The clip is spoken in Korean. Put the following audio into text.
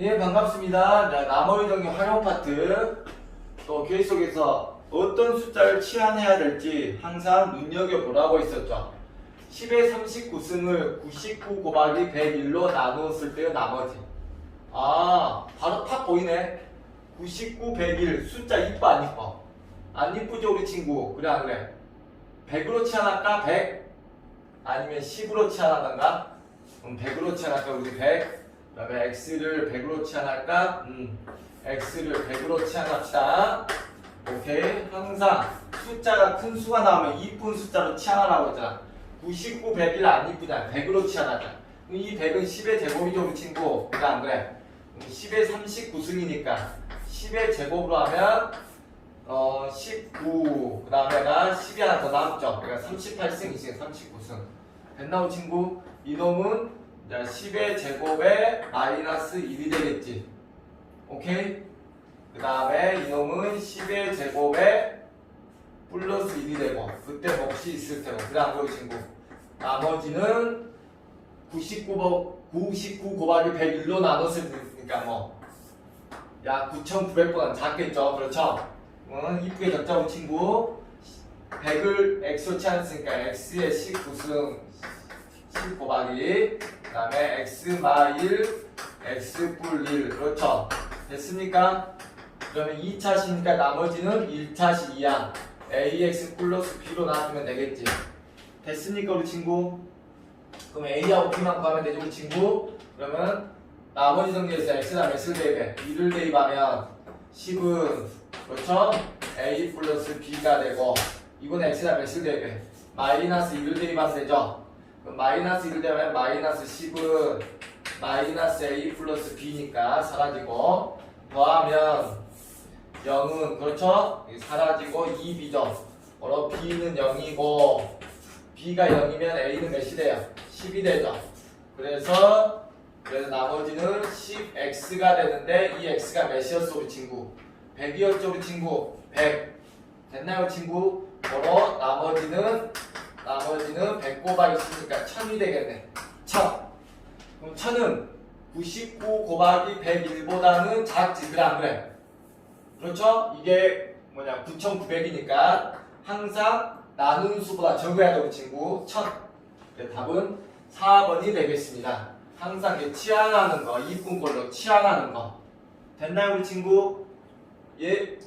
예, 반갑습니다. 자, 나머지 정리 활용 파트. 또 교육 속에서 어떤 숫자를 치환해야 될지 항상 눈여겨보라고 했었죠. 10의 39승을 99 곱하기 101로 나누었을 때의 나머지. 아, 바로 탁 보이네. 99, 101. 숫자 이뻐, 안 이뻐? 안 이쁘죠, 우리 친구? 그래, 안 그래? 100으로 치환할까? 100? 아니면 10으로 치환하던가? 그럼 100으로 치환할까, 우리 100? 그 다음에 x를 100으로 치환할까? 음, x를 100으로 치환합시다. 오케이. 항상 숫자가 큰 수가 나오면 이쁜 숫자로 치환하라고 했잖아. 99, 101안 이쁘잖아. 100으로 치환하자. 이 100은 10의 제곱이죠, 우리 친구. 그래, 안 그래? 10의 39승이니까 10의 제곱으로 하면 어, 19, 그 다음에가 10이 하나 더 남죠. 그러니까 38승, 이승 39승. 됐나, 우리 친구? 이놈은 자, 10의 제곱에 마이너스 1이 되겠지. 오케이? 그 다음에 이놈은 10의 제곱에 플러스 1이 되고, 그때 몫이 있을 테고. 그 다음 우리 친구. 나머지는 99, 99 곱하기 101로 나눴을 테니까 뭐. 야, 9,900보다 작겠죠? 그렇죠? 응, 이쁘게 적자 우리 친구. 100을 x로 치않았으니까 x의 19승 10 곱하기 그 다음에 x 마일 x 뿔 1. 그렇죠? 됐습니까? 그러면 2차시니까 나머지는 1차시 이하 ax 플러스 b로 나누면 되겠지. 됐습니까 우리 친구? 그럼 a하고 b만 구하면 되죠 우리 친구? 그러면 나머지 성질에서 x 다음에 x를 대입해 2를 대입하면 10은 그렇죠? a 플러스 b가 되고 이거는 x 다음에 x를 대입해 마이너스 2를 대입하면 되죠? 그럼 마이너스 1을 대하면 마이너스 10은 마이너스 a 플러스 b니까 사라지고 더하면 0은 그렇죠? 사라지고 2b죠. 바로 b는 0이고 b가 0이면 a는 몇이 돼요? 10이 되죠. 그래서 그래서 나머지는 10x가 되는데 이 x가 몇이었어 우리 친구? 100이었죠 우리 친구? 100 됐나요 친구? 바로 나머지는 나머지는 100 곱하기 10이니까 1000이 되겠네. 1000. 그럼 1000은 99 곱하기 101보다는 작지. 그래, 안 그래? 그렇죠? 이게 뭐냐, 9900이니까 항상 나눈 수보다 적어야 되는 친구. 1000. 네, 답은 4번이 되겠습니다. 항상 이렇게 치환하는 거, 이쁜 걸로 치환하는 거. 됐나요, 우리 친구? 예?